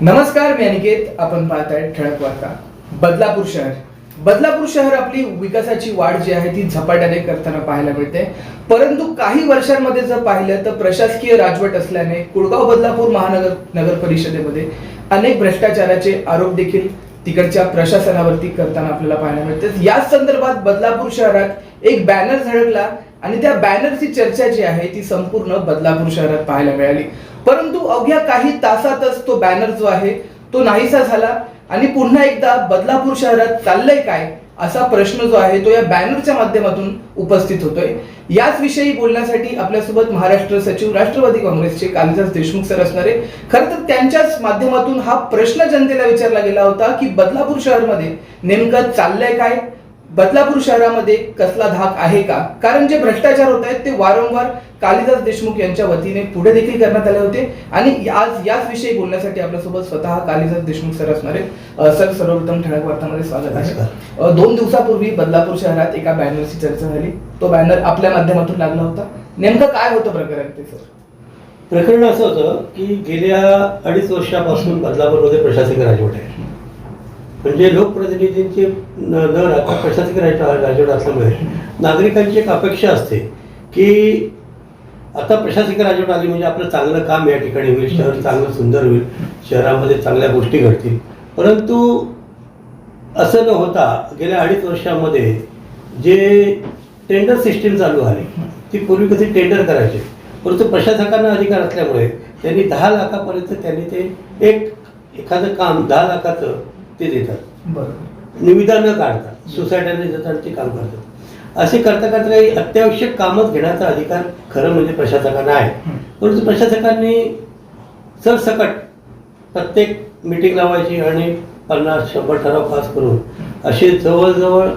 नमस्कार मी अनिकेत. आपण पाहताय ठळक वार्ता. बदलापूर शहर. बदलापूर शहर आपली विकासाची वाढ जी आहे ती झपाट्याने करताना पाहायला मिळते. परंतु काही वर्षांमध्ये जर पाहिलं तर प्रशासकीय राजवट असल्याने कुळगाव बदलापूर महानगर नगर परिषदेमध्ये अनेक भ्रष्टाचाराचे आरोप देखील तिकडच्या प्रशासनावरती करताना आपल्याला पाहायला मिळते. याच संदर्भात बदलापूर शहरात एक बॅनर झळकला आणि त्या बॅनरची चर्चा जी आहे ती संपूर्ण बदलापूर शहरात पाहायला मिळाली. परंतु अवघ्या काही तासातच तो बॅनर जो आहे तो नाहीसा झाला. आणि पुन्हा एकदा बदलापूर शहरात चाललंय काय असा प्रश्न जो आहे तो या बॅनरच्या माध्यमातून उपस्थित होतोय. याच विषयी बोलण्यासाठी आपल्यासोबत महाराष्ट्र सचिव राष्ट्रवादी काँग्रेसचे कालिदास देशमुख सर असणारे. खरं तर त्यांच्याच माध्यमातून हा प्रश्न जनतेला विचारला गेला होता की बदलापूर शहरमध्ये नेमकं चाललंय काय? बदलापूर शहरामध्ये कसला धाक आहे का? कारण जे भ्रष्टाचार होत आहेत ते वारंवार कालिदास देशमुख यांच्या वतीने पुढे देखील करण्यात आले होते. आणि आज याच विषयी बोलण्यासाठी आपल्यासोबत स्वतः कालिदास देशमुख सर असणारे सर सर्वप्रथम ठळक वार्तामध्ये स्वागत आहे. दोन दिवसापूर्वी बदलापूर शहरात एका बॅनरची चर्चा झाली. तो बॅनर आपल्या माध्यमातून लागला होता. नेमकं काय होतं प्रकरण ते सर? प्रकरण असं होतं की गेल्या अडीच वर्षापासून बदलापूरमध्ये प्रशासकीय राजवट आहे. म्हणजे लोकप्रतिनिधींची न राहता प्रशासकीय राज राजवट असल्यामुळे नागरिकांची एक अपेक्षा असते की आता प्रशासकीय राजवट आली म्हणजे आपलं चांगलं काम या ठिकाणी होईल शहर चांगलं सुंदर होईल शहरामध्ये चांगल्या गोष्टी घडतील. परंतु असं न होता गेल्या अडीच वर्षामध्ये जे टेंडर सिस्टीम चालू आहे ती पूर्वी कधी टेंडर करायचे. परंतु प्रशासकांना अधिकार असल्यामुळे त्यांनी दहा लाखापर्यंत त्यांनी ते एक एखादं काम दहा लाखाचं ते देतात. निविदा न काढतात सोसायट्याने देतात ते काम करतात. असे करता करता काही अत्यावश्यक कामच घेण्याचा अधिकार खरं म्हणजे प्रशासकांना आहे. परंतु प्रशासकांनी सरसकट प्रत्येक मीटिंग लावायची आणि पन्नास शंभर ठराव पास करून असे जवळजवळ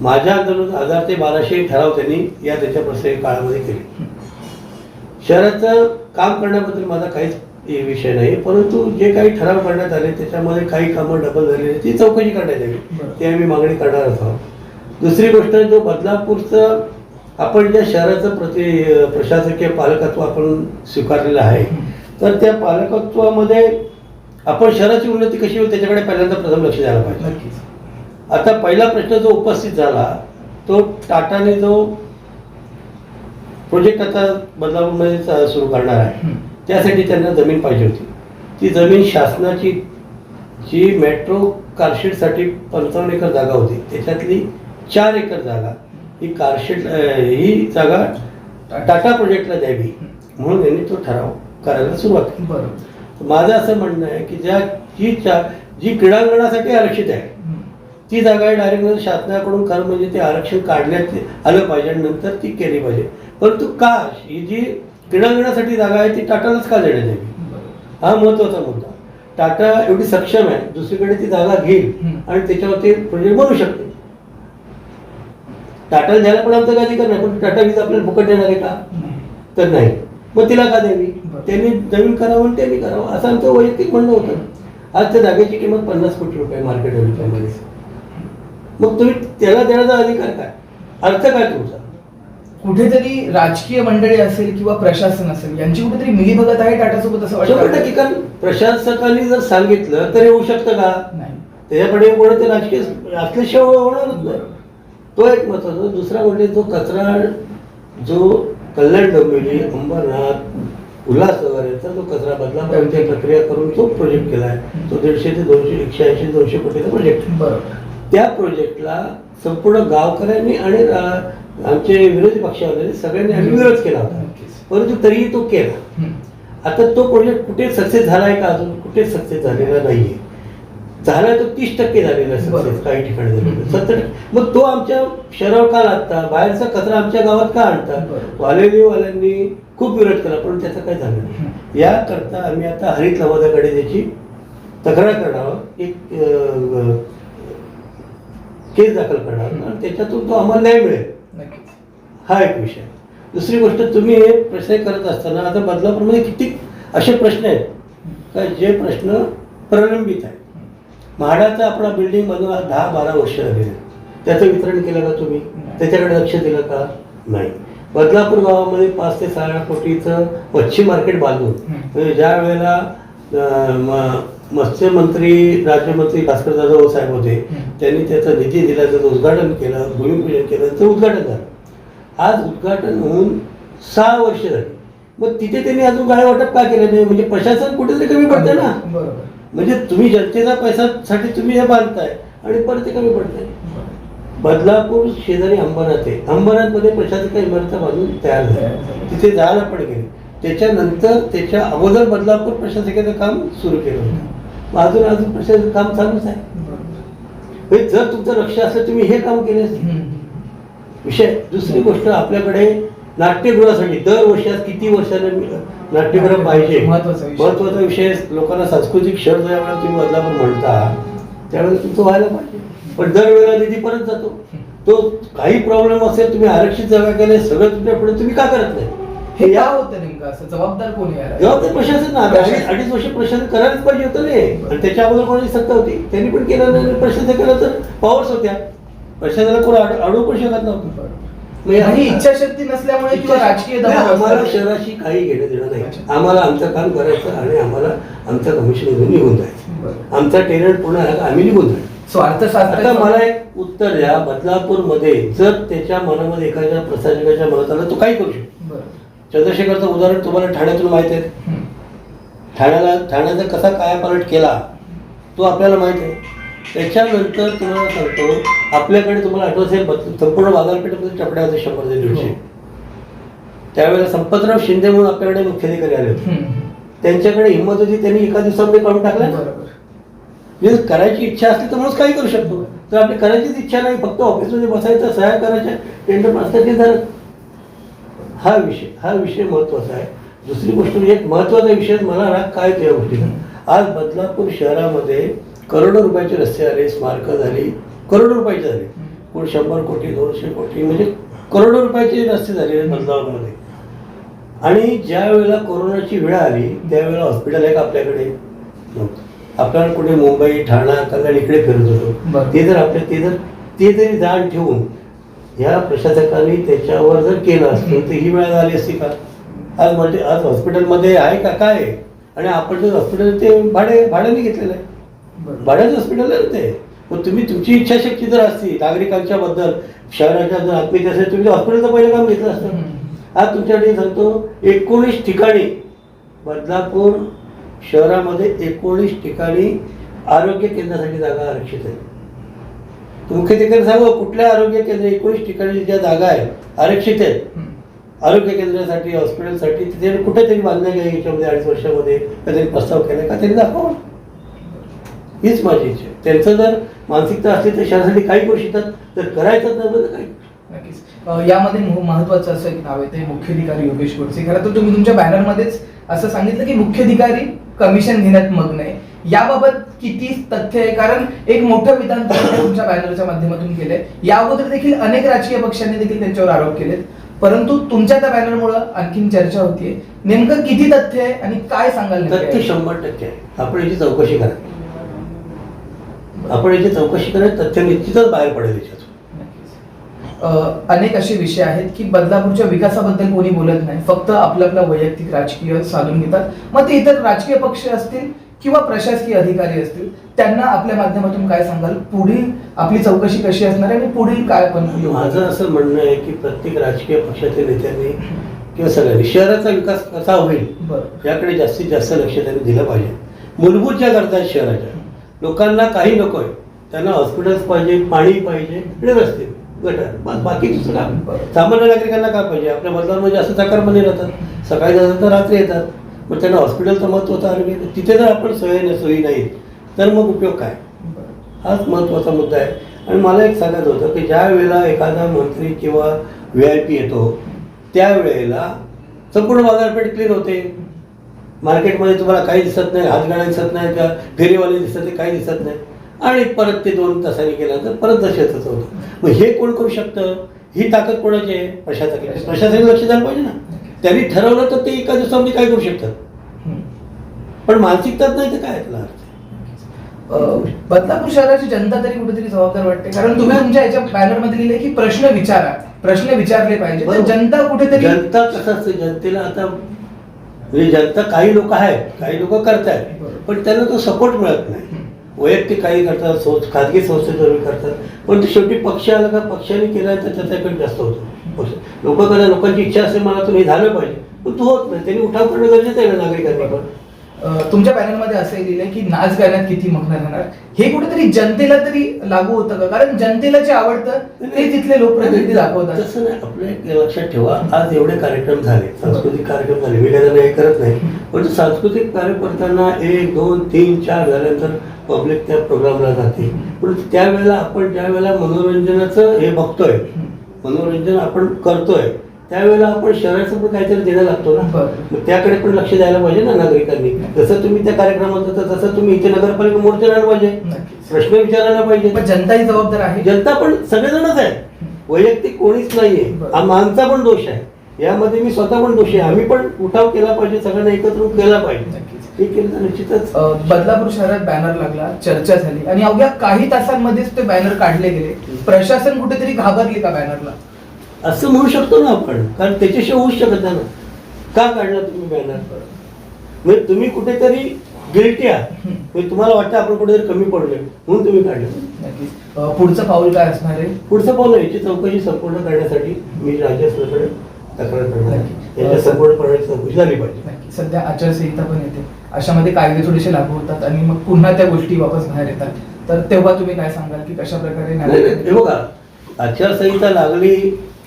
माझ्या अंदाजानुसार हजार ते बाराशे ठराव त्यांनी या त्याच्या प्रत्येक काळामध्ये केले. शहराचं काम करण्याबद्दल माझा काहीच विषय नाही परंतु जे काही ठराव करण्यात आले त्याच्यामध्ये काही कामं डबल झालेली ती चौकशी करण्यात यावी. ते आम्ही मागणी करणार आहोत. दुसरी गोष्ट जो बदलापूरचं आपण ज्या शहराचं प्रति प्रशासकीय पालकत्व आपण स्वीकारलेलं आहे तर त्या पालकत्वामध्ये आपण शहराची उन्नती कशी होईल त्याच्याकडे पहिल्यांदा प्रथम लक्ष द्यायला पाहिजे. आता पहिला प्रश्न जो उपस्थित झाला तो टाटाने जो प्रोजेक्ट आता बदलापूरमध्ये सुरू करणार आहे. त्यासाठी त्यांना जमीन पाहिजे होती. ती जमीन शासनाची जी मेट्रो कारशेडसाठी पंचावन्न एकर जागा होती त्याच्यातली चार एकर जागा. ही कारशेड ही जागा टाटा प्रोजेक्टला द्यावी. म्हणून यांनी तो ठराव करायला सुरुवात केली. बरोबर. माझं असं म्हणणं आहे की ज्या जी चा जी क्रीडांगणासाठी आरक्षित आहे ती जागा डायरेक्ट शासनाकडून खरं म्हणजे ते आरक्षण काढण्यात आलं पाहिजे आणि नंतर ती केली पाहिजे. परंतु का ही जी क्रीडांगणासाठी जागा आहे ती टाटालाच का देण्यात यावी? हा महत्त्वाचा मुद्दा. टाटा एवढी सक्षम आहे दुसरीकडे ती जागा घेईल. आणि त्याच्यावर ते प्रोजेक्ट बनवू शकते. टाटाला द्यायला पण आमचा काही अधिकार नाही पण टाटा वीज आपल्याला फुकट देणार आहे का. तर नाही. मग तिला का द्यावी. त्यांनी नवीन करावं आणि त्यांनी करावं असं आमचं वैयक्तिक म्हणणं होतं. आज त्या जागेची किंमत पन्नास कोटी रुपये मार्केट व्हॅल्यूमध्ये मग तुम्ही त्याला देण्याचा अधिकार काय? अर्थ काय तुमचा? कुठेतरी राजकीय मंडळी असेल किंवा प्रशासन असेल यांची कुठेतरी मिलीभगत आहे टाटासोबत असं वाटतं? टक्के. कारण प्रशासकांनी जर सांगितलं तर हे होऊ शकतं का? नाही. त्याच्याकडे पुढे ते राजकीय असल्याशिवाय होणारच नाही. तो एक महत्त्वाचा दुसरा म्हणजे जो कचरा जो कल्याण डोंबिवली अंबरनाथ उल्हासनगर याचा जो कचरा बदलापर्यंत प्रक्रिया करून तो प्रोजेक्ट केला आहे तो दीडशे ते दोनशे एकशे ऐंशी दोनशे कोटीचा प्रोजेक्ट त्या प्रोजेक्टला संपूर्ण गावकऱ्यांनी आणि आमचे विरोधी पक्षावाले सगळ्यांनी आम्ही विरोध केला होता. परंतु तरीही तो केला. आता तो प्रोजेक्ट कुठे सक्सेस झालाय का अजून? कुठे सक्सेस झालेला नाहीये. झालाय तो तीस टक्के झालेला आहे. सक्सेस काही ठिकाणी झालेला. सत्तर मग तो आमच्या शहरावर का लागता? बाहेरचा कचरा आमच्या गावात का आणता. वालेलीवाल्यांनी खूप विरोध केला पण त्याचं काय झालं नाही. याकरता आम्ही आता हरित लवादाकडे त्याची तक्रार करणार एक केस दाखल करणार आणि त्याच्यातून तो आम्हाला न्याय मिळेल. हा एक विषय. दुसरी गोष्ट तुम्ही हे प्रश्न करत असताना आता बदलापूरमध्ये किती असे प्रश्न आहेत का जे प्रश्न प्रलंबित आहेत? म्हाडाचा आपला बिल्डिंग बनवून आज दहा बारा वर्ष झालेले. त्याचं वितरण केलं का तुम्ही. त्याच्याकडे लक्ष दिलं का नाही बदलापूर गावामध्ये पाच ते सहा कोटीचं मच्छी मार्केट बांधून. म्हणजे ज्या वेळेला मत्स्यमंत्री राज्यमंत्री भास्कर जाधव साहेब होते. त्यांनी त्याचा निधी दिला त्याचं उद्घाटन केलं भूमिपूजन केलं त्याचं उद्घाटन झालं आज उद्घाटन होऊन सहा वर्ष झाली मग तिथे त्यांनी अजून गाळे वाटप का केलं नाही म्हणजे प्रशासन कुठेतरी कमी पडतं ना बरोबर म्हणजे तुम्ही जनतेचा पैशासाठी तुम्ही हे बांधताय आणि परत ते कमी पडतंय. बदलापूर शेजारी अंबरनाथ आहे. अंबरनाथमध्ये प्रशासक इमारत बांधून तयार झाल्या तिथे जायला पण गेले. त्याच्यानंतर त्याच्या अगोदर बदलापूर प्रशासकाचं काम सुरू केलं होतं. अजून अजून प्रशासक काम चालूच आहे. म्हणजे जर तुमचं लक्ष असलं तुम्ही हे काम केले. विषय दुसरी गोष्ट आपल्याकडे नाट्यगृहासाठी दर वर्षात किती वर्षाने नाट्यगृह पाहिजे. महत्त्वाचा विषय. लोकांना सांस्कृतिक क्षण ज्यावेळेला तुम्ही बदलापूर म्हणता त्यावेळेला तुमचं व्हायला पाहिजे. पण दरवेळेला निधी परत जातो. तो काही प्रॉब्लेम असेल तुम्ही आरक्षित जागा केले सगळं तुमच्यापुढे तुम्ही का करत नाही? हे या होतं नेमकं? असं जबाबदार कोणी जबाबदार प्रशासन ना. अडीच अडीच वर्ष प्रशासन करायलाच पाहिजे होतं नाही आणि त्याच्या अगोदर कोणाची सत्ता होती? त्यांनी पण केलं नाही. प्रशासन केलं तर पॉवर्स होत्या. प्रशासनाला कोण अड- अडवू पण शकत नव्हतं. आणि इच्छाशक्ती नसल्यामुळे किंवा राजकीय आम्हाला शहराशी काही घेणं देणं नाही. आम्हाला आमचं काम करायचं आणि आम्हाला आमचं कमिशन निघून जायचं. आमचा टेनंट पूर्ण आम्ही निघून जायचं आता मला एक उत्तर द्या बदलापूरमध्ये जर त्याच्या मनामध्ये एखाद्या प्रशासकाच्या मनात आलं तो काही करू शकतो. चंद्रशेखरचं उदाहरण तुम्हाला ठाण्यातून माहीत आहे. ठाण्याला ठाण्याचा कसा कायापालट केला तो आपल्याला माहीत आहे त्याच्यानंतर तुम्हाला सांगतो आपल्याकडे तुम्हाला आठवत असेल संपूर्ण बाजारपेठेमध्ये टपड्या होते शंभर ते दीडशे. हो. त्यावेळेला संपतराव शिंदे म्हणून आपल्याकडे मुख्याधिकारी आले होते. त्यांच्याकडे हिंमत होती त्यांनी एका दिवसामध्ये काढून टाकलं. बरोबर. म्हणजे करायची इच्छा असली तर माणूस काही करू शकतो. तर आपली करायचीच इच्छा नाही फक्त ऑफिसमध्ये बसायचं सहाय्य करायच्या टेंडर असतं झालं. हा विषय हा विषय महत्त्वाचा आहे. दुसरी गोष्ट म्हणजे एक महत्त्वाचा विषय मला राग काय त्या गोष्टीचा? आज बदलापूर शहरामध्ये करोडो रुपयाचे रस्ते आले स्मारकं झाली करोडो रुपयाचे झाले. कोण शंभर कोटी दोनशे कोटी म्हणजे करोडो रुपयाचे रस्ते झाले बदलापूरमध्ये आणि ज्या वेळेला कोरोनाची वेळ आली त्यावेळेला हॉस्पिटल आहे का आपल्याकडे नव्हतं. आपल्याला कुठे मुंबई ठाणा कल्याण इकडे फिरत होतो. ते जर आपल्या ते जर ते जरी जाण ठेवून ह्या प्रशासकांनी त्याच्यावर जर केलं असतं तर ही वेळ आली असती का? आज म्हणजे आज हॉस्पिटलमध्ये आहे का? काय? आणि आपण जर हॉस्पिटल ते भाडे भाड्याने घेतलेलं आहे. भाड्याचं हॉस्पिटल आहे ना ते. मग तुम्ही तुमची इच्छाशक्ती जर असती नागरिकांच्या बद्दल शहराच्या जर आत्मीयता असेल तुम्ही हॉस्पिटलचं पहिलं काम घेतलं असतं. आज तुमच्याकडे सांगतो एकोणीस ठिकाणी बदलापूर शहरामध्ये एकोणीस ठिकाणी आरोग्य केंद्रासाठी जागा आरक्षित आहे. मुख्याधिकारी सांगू कुठल्या आरोग्य केंद्र एकोणीस ठिकाणी ज्या जागा आहेत आरक्षित आहेत. आरोग्य केंद्रासाठी हॉस्पिटलसाठी तिथे कुठेतरी बांधल्या गेल्या याच्यामध्ये अडीच वर्षामध्ये कधी प्रस्ताव केला का त्यांनी दाखवा. हीच माझी इच्छा आहे. त्यांचं जर मानसिकता असली तर शहरासाठी काही करू शकतात जर करायचं तर काही. नक्कीच. यामध्ये मह- महत्वाचं असं एक नाव आहे ते मुख्याधिकारी योगेश गोडसे. खरं तर तुम्ही तुमच्या बॅनरमध्येच असं सांगितलं की मुख्याधिकारी कमिशन घेण्यात मग्न आहे. याबाबत किती तथ्य आहे? कारण एक मोठं विधान तुमच्या बॅनरच्या माध्यमातून केलंय. या अगोदर देखील अनेक राजकीय पक्षांनी देखील त्यांच्यावर आरोप केलेत. परंतु तुमच्या त्या बॅनरमुळे आणखीन चर्चा होतीये. नेमकं किती तथ्य आहे आणि काय सांगाल तथ्य? शंभर टक्के आहे. आपण याची चौकशी करा. आपण याची चौकशी करा तथ्य निश्चितच बाहेर पडेल याच्यातून. अनेक असे विषय आहेत की बदलापूरच्या विकासाबद्दल कोणी बोलत नाही. फक्त आपलं आपलं वैयक्तिक राजकीय साधून घेतात. मग ते इतर राजकीय पक्ष असतील किंवा प्रशासकीय अधिकारी असतील त्यांना आपल्या माध्यमातून काय सांगाल? पुढील आपली चौकशी कशी असणार आहे आणि पुढील काय पण माझं असं म्हणणं आहे की प्रत्येक राजकीय पक्षाच्या नेत्यांनी किंवा सगळ्यांनी शहराचा विकास कसा होईल याकडे जास्तीत जास्त लक्ष त्यांनी दिलं पाहिजे. मूलभूत ज्या गरजा आहेत शहराच्या लोकांना काही नको आहे त्यांना हॉस्पिटल्स पाहिजे पाणी पाहिजे आणि रस्ते. गटर बाकी दुसरं काम सामान्य नागरिकांना काय पाहिजे? आपल्या बदलांमध्ये असं चाकारमध्ये राहतात. सकाळी जातात तर रात्री येतात. मग त्यांना हॉस्पिटलचं महत्त्व होतं आरोग्य तिथे जर आपण सोयी सोयी नाही तर मग उपयोग काय? हाच महत्त्वाचा मुद्दा आहे. आणि मला एक सांगायचं होतं की ज्या वेळेला एखादा मंत्री किंवा व्ही आय पी येतो त्यावेळेला संपूर्ण बाजारपेठ क्लीन होते. मार्केटमध्ये तुम्हाला काही दिसत नाही हातगाड्या दिसत नाही का? फेरीवाले दिसत नाही काही दिसत नाही. आणि परत ते दोन तासांनी केल्यानंतर परत जसे तसं होतं. मग हे कोण करू शकतं? ही ताकद कोणाची आहे? प्रशासकाची प्रशासनाने लक्ष द्यायला पाहिजे ना. त्यांनी ठरवलं तर ते एका दिवसामध्ये काय करू शकतात. पण मानसिकताच नाही तर काय त्याला अर्थ? बदलापूर शहराची जनता तरी कुठेतरी जबाबदार वाटते. कारण तुम्ही तुमच्या याच्या बॅनरमध्ये लिहिले की प्रश्न विचारा. प्रश्न विचारले पाहिजे. बरोबर. जनता कुठेतरी जनता कसं असते? जनतेला आता म्हणजे जनता काही लोक आहेत काही लोक करतायत. पण त्यांना तो सपोर्ट मिळत नाही. वैयक्तिक काही करतात सो खाजगी संस्थेतर्फे करतात पण ते शेवटी पक्ष आला का पक्षाने केला तर त्याचा इफेक्ट जास्त होतो. लोक कदा लोकांची इच्छा असते मला तुम्ही झालं पाहिजे. पण तू होत नाही. त्यांनी उठाव करणं गरजेचं आहे ना नागरिकांनी पण. तुमच्या पॅनलमध्ये असंही लिहिलंय की नाच गाण्यात किती मग्न राहणार? हे कुठेतरी जनतेला तरी लागू होतं का? कारण जनतेला जे आवडतं ते तिथले लोकप्रतिनिधी दाखवतात. तसं नाही. आपलं एक लक्षात ठेवा आज एवढे कार्यक्रम झाले सांस्कृतिक कार्यक्रम झाले. मी काही हे करत नाही. पण सांस्कृतिक कार्य करताना एक दोन तीन चार झाल्यानंतर पब्लिक त्या प्रोग्रामला जाते. पण त्यावेळेला आपण ज्या वेळेला मनोरंजनाचं हे बघतोय मनोरंजन आपण करतोय त्यावेळेला आपण शहराचं पण काहीतरी देणं लागतो ना. त्याकडे पण लक्ष द्यायला पाहिजे ना नागरिकांनी. जसं तुम्ही त्या कार्यक्रमात जाता तसं तुम्ही इथे नगरपालिका मोर्चा आणायला पाहिजे. प्रश्न विचारायला पाहिजे. जनता ही जबाबदार आहे. जनता पण सगळेजणच आहेत वैयक्तिक कोणीच नाहीये. हा माणसा पण दोष आहे. यामध्ये मी स्वतः पण दोषी आहे. आम्ही पण उठाव केला पाहिजे सगळ्यांना एकत्र केला पाहिजे. हे केलं निश्चितच. बदलापूर शहरात बॅनर लागला चर्चा झाली. आणि अवघ्या काही तासांमध्येच ते बॅनर काढले गेले. प्रशासन कुठेतरी घाबरले का बॅनरला? असं म्हणू शकतो ना आपण. कारण त्याच्याशिवाय होऊच शकत ना. का काढला तुम्ही बॅनर? म्हणजे तुम्ही कुठेतरी गिल्टी आहात. म्हणजे तुम्हाला वाटतं आपण कुठेतरी कमी पडलोय. म्हणून तुम्ही काढलं. पुढचं पाऊल काय असणार आहे? पुढचं पाऊल याची चौकशी संपूर्ण करण्यासाठी मी राज्यसभेकडे तक्रार करणार आहे. याच्या संपूर्णपणे चौकशी झाली पाहिजे. सध्या आचारसंहिता पण येते. अशामध्ये कायदे थोडेसे लागू होतात आणि मग पुन्हा त्या गोष्टी वापस बाहेर येतात. तर तेव्हा तुम्ही काय सांगाल की कशा प्रकारे बघा आचारसंहिता लागली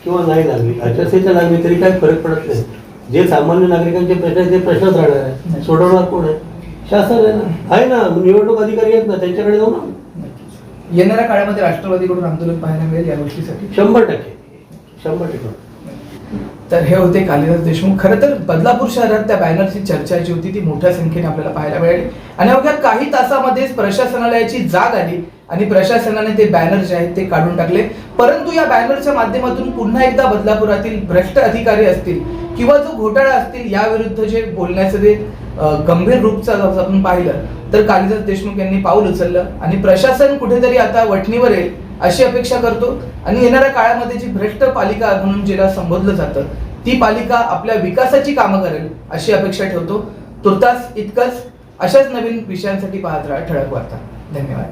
किंवा नाही लागली आचारसंहिता लागली तरी काही फरक पडत नाही. जे सामान्य नागरिकांचे प्रश्न आहेत ते प्रश्नच राहणार आहे. सोडवणार कोण आहे? शासन आहे ना. आहे ना. निवडणूक अधिकारी आहेत ना. त्यांच्याकडे जाऊ ना. येणाऱ्या काळामध्ये राष्ट्रवादीकडून आंदोलन पाहायला मिळेल या गोष्टीसाठी. शंभर टक्के. शंभर टक्के. तर हे होते कालिदास देशमुख. खरं तर बदलापूर शहरात त्या बॅनरची चर्चा जी होती ती मोठ्या संख्येने आपल्याला पाहायला मिळाली. आणि अवघ्या काही तासामध्येच प्रशासनालयाची जाग आली आणि प्रशासनाने ते बॅनर जे आहेत ते काढून टाकले. परंतु या बॅनरच्या माध्यमातून पुन्हा एकदा बदलापुरातील भ्रष्ट अधिकारी असतील किंवा जो घोटाळा असतील याविरुद्ध जे बोलण्याचं जे गंभीर रूपचा जर आपण पाहिलं तर कालिदास देशमुख यांनी पाऊल उचललं. आणि प्रशासन कुठेतरी आता वठणीवर येईल. अशी अपेक्षा करतो. आणि येणाऱ्या काळामध्ये जी भ्रष्ट पालिका म्हणून जिला संबोधलं जातं ती पालिका आपल्या विकासाची कामं करेल अशी अपेक्षा ठेवतो. तुर्तास इतकंच. अशाच नवीन विषयांसाठी पाहत राहा ठळक वार्ता. धन्यवाद.